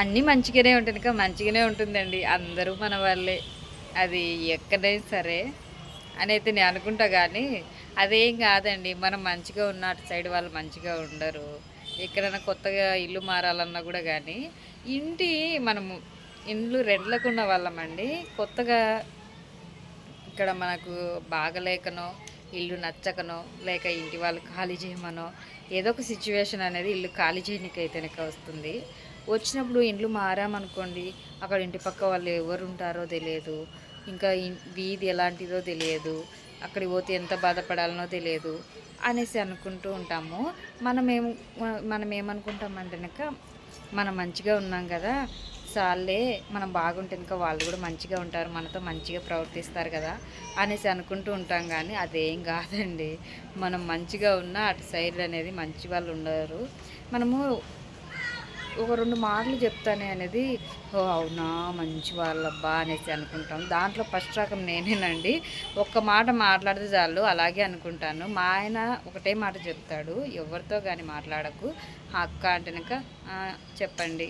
అన్నీ మంచిగానే ఉంటుంది ఇంకా మంచిగానే ఉంటుందండి. అందరూ మన వాళ్ళే. అది ఎక్కడైనా సరే అని అయితే నేను అనుకుంటా కానీ అదేం కాదండి. మనం మంచిగా ఉన్న అటు సైడ్ వాళ్ళు మంచిగా ఉండరు. ఎక్కడైనా కొత్తగా ఇల్లు మారాలన్నా కూడా కానీ ఇంటి మనము ఇండ్లు రెంట్లకున్న వాళ్ళమండి. కొత్తగా ఇక్కడ మనకు బాగలేకనో ఇల్లు నచ్చకనో లేక ఇంటి వాళ్ళు ఖాళీ చేయమనో ఏదో ఒక సిచ్యువేషన్ అనేది ఇల్లు ఖాళీ చేయడానికైతేనే వస్తుంది. వచ్చినప్పుడు ఇండ్లు మారామనుకోండి అక్కడ ఇంటి పక్క వాళ్ళు ఎవరు ఉంటారో తెలియదు. ఇంకా వీధి ఎలాంటిదో తెలియదు. అక్కడికి పోతే ఎంత బాధపడాలనో తెలియదు అనేసి అనుకుంటూ ఉంటాము. మనం ఏం మనం ఏమనుకుంటామంటే కనుక మనం మంచిగా ఉన్నాం కదా చాలే మనం బాగుంటే ఇంకా వాళ్ళు కూడా మంచిగా ఉంటారు మనతో మంచిగా ప్రవర్తిస్తారు కదా అనేసి అనుకుంటూ ఉంటాం కానీ అదేం కాదండి. మనం మంచిగా ఉన్నా అటు సైడ్ అనేది మంచి వాళ్ళు ఉండరు. మనము ఒక రెండు మాటలు చెప్తానే అనేది ఓ అవునా మంచి వాళ్ళబ్బా అనేసి అనుకుంటాం. దాంట్లో ఫస్ట్ రకం నేనేనండి. ఒక్క మాట మాట్లాడితే చాలు అలాగే అనుకుంటాను. మా ఆయన ఒకటే మాట చెప్తాడు ఎవరితో కానీ మాట్లాడకు. అక్క అంటేనక చెప్పండి.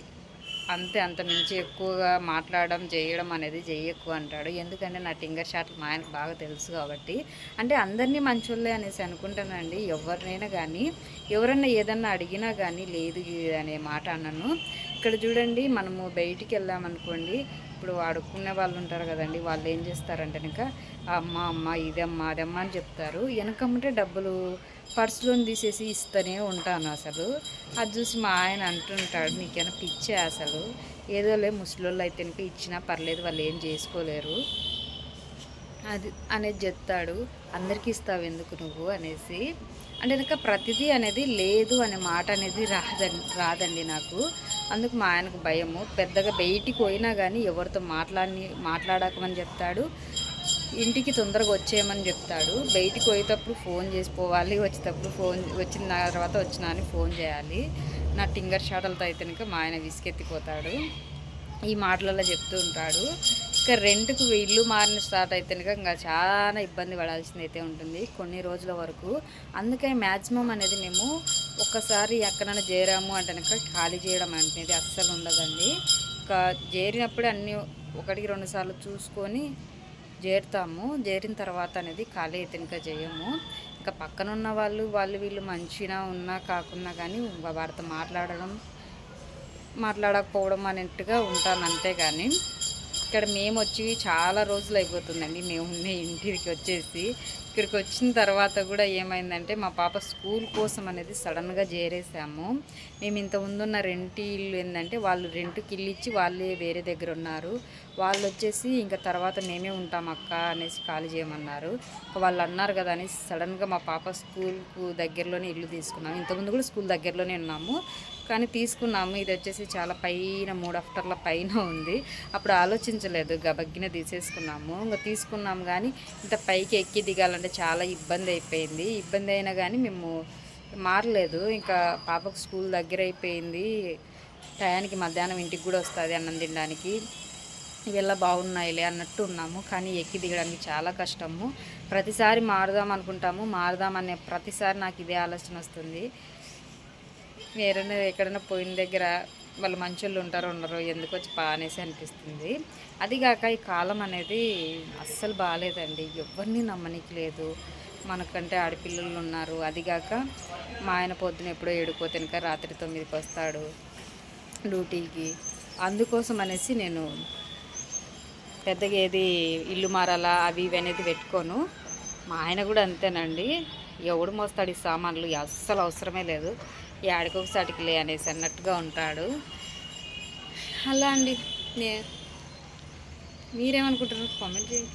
అంతే అంత మించి ఎక్కువగా మాట్లాడడం చేయడం అనేది చేయకు అంటాడు. ఎందుకంటే నా టింగర్ షాట్లు మా ఆయనకు బాగా తెలుసు కాబట్టి. అంటే అందరినీ మంచోళ్ళే అనేసి అనుకుంటానండి. ఎవరినైనా కానీ ఎవరన్నా ఏదన్నా అడిగినా కానీ లేదు అనే మాట అన్నను ఇక్కడ చూడండి మనము బయటికి వెళ్ళామనుకోండి ఇప్పుడు ఆడుకునే వాళ్ళు ఉంటారు కదండి వాళ్ళు ఏం చేస్తారంటే కనుక అమ్మ అమ్మ ఇదమ్మ అదమ్మ అని చెప్తారు. వెనకమ్మంటే డబ్బులు పర్సులో తీసేసి ఇస్తూనే ఉంటాను అసలు. అది చూసి మా ఆయన అంటుంటాడు నీకేమైనా పిచ్చే అసలు? ఏదోలే ముసలోళ్ళు అయితే ఇచ్చినా పర్లేదు వాళ్ళు ఏం చేసుకోలేరు. అది అనేది చెప్తాడు. అందరికీ ఇస్తావు ఎందుకు నువ్వు? అనేసి. అంటే ఇంకా ప్రతిదీ అనేది లేదు అనే మాట అనేది రాదండి రాదండి నాకు. అందుకు మా ఆయనకు భయము. పెద్దగా బయటికి పోయినా కానీ ఎవరితో మాట్లాడి మాట్లాడకమని చెప్తాడు. ఇంటికి తొందరగా వచ్చేయమని చెప్తాడు. బయటికి పోయేటప్పుడు ఫోన్ చేసి పోవాలి. వచ్చేటప్పుడు ఫోన్ వచ్చిన తర్వాత వచ్చినా అని ఫోన్ చేయాలి. నా టింగర్ షాటలతో అయితే కనుక మా ఆయన విసుకెత్తిపోతాడు. ఈ మాటలలో చెప్తూ ఉంటాడు. ఇంకా రెంట్కు ఇల్లు మారిన స్టార్ట్ అయితే కనుక ఇంకా చాలా ఇబ్బంది పడాల్సింది అయితే ఉంటుంది కొన్ని రోజుల వరకు. అందుకే మ్యాక్సిమం అనేది మేము ఒక్కసారి ఎక్కడైనా చేరాము అంటే కనుక ఖాళీ చేయడం అనేది అస్సలు ఉండదండి. ఇంకా చేరినప్పుడే అన్నీ ఒకటికి రెండు సార్లు చూసుకొని చేరుతాము. చేరిన తర్వాత అనేది ఖాళీ అయితే ఇంకా చేయము. ఇంకా పక్కన ఉన్న వాళ్ళు వాళ్ళు వీళ్ళు మంచిగా ఉన్నా కాకున్నా కానీ వారితో మాట్లాడడం మాట్లాడకపోవడం అన్నట్టుగా ఉంటాను అంతే కానీ. ఇక్కడ మేము వచ్చి చాలా రోజులు అయిపోతుందండి. మేము ఉన్న ఇంటికి వచ్చేసి ఇక్కడికి వచ్చిన తర్వాత కూడా ఏమైందంటే మా పాప స్కూల్ కోసం అనేది సడన్గా చేరేసాము. మేము ఇంత ముందున్న రెంట్ ఇల్లు ఏంటంటే వాళ్ళు రెంట్కి ఇల్లు ఇచ్చి వాళ్ళే వేరే దగ్గర ఉన్నారు. వాళ్ళు వచ్చేసి ఇంకా తర్వాత మేమే ఉంటాం అక్క అనేసి ఖాళీ చేయమన్నారు. వాళ్ళు అన్నారు కదా అనేసి సడన్గా మా పాప స్కూల్కు దగ్గరలోనే ఇల్లు తీసుకున్నాము. ఇంతకుముందు కూడా స్కూల్ దగ్గరలోనే ఉన్నాము. కానీ తీసుకున్నాము. ఇది వచ్చేసి చాలా పైన మూడు అఫ్టర్ల పైన ఉంది. అప్పుడు ఆలోచించలేదు. గబగ్గిన తీసేసుకున్నాము. ఇంకా తీసుకున్నాము కానీ ఇంత పైకి ఎక్కి దిగాలంటే చాలా ఇబ్బంది అయిపోయింది. ఇబ్బంది అయినా కానీ మేము మారలేదు. ఇంకా పాపకు స్కూల్ దగ్గర అయిపోయింది. టయానికి మధ్యాహ్నం ఇంటికి కూడా వస్తుంది అన్నం తినడానికి. ఇవెల్లా బాగున్నాయిలే అన్నట్టు ఉన్నాము. కానీ ఎక్కి దిగడానికి చాలా కష్టము. ప్రతిసారి మారుదాం అనుకుంటాము. మారుదాం అనే ప్రతిసారి నాకు ఇదే ఆలోచన వస్తుంది. వేరైనా ఎక్కడైనా పోయిన దగ్గర వాళ్ళు మంచోళ్ళు ఉంటారో ఉండరు ఎందుకు వచ్చి బాగానేసి అనేసి అనిపిస్తుంది అదిగాక ఈ కాలం అనేది అస్సలు బాగాలేదండి. ఎవరిని నమ్మనికి లేదు. మనకంటే ఆడపిల్లలు ఉన్నారు. అదిగాక మా ఆయన పొద్దున ఎప్పుడో ఏడుకోతేనక రాత్రి తొమ్మిదికి వస్తాడు డ్యూటీకి. అందుకోసం అనేసి నేను పెద్దగా ఏది ఇల్లు మారాలా అవి ఇవి అనేది పెట్టుకోను. మా ఆయన కూడా అంతేనండి. ఎవడు మోస్తాడు ఈ సామాన్లు? అస్సలు అవసరమే లేదు. ఏడకొకసాటికి లే అనేసి అన్నట్టుగా ఉంటాడు. అలా అండి. మీరేమనుకుంటారు కామెంట్ చేయండి.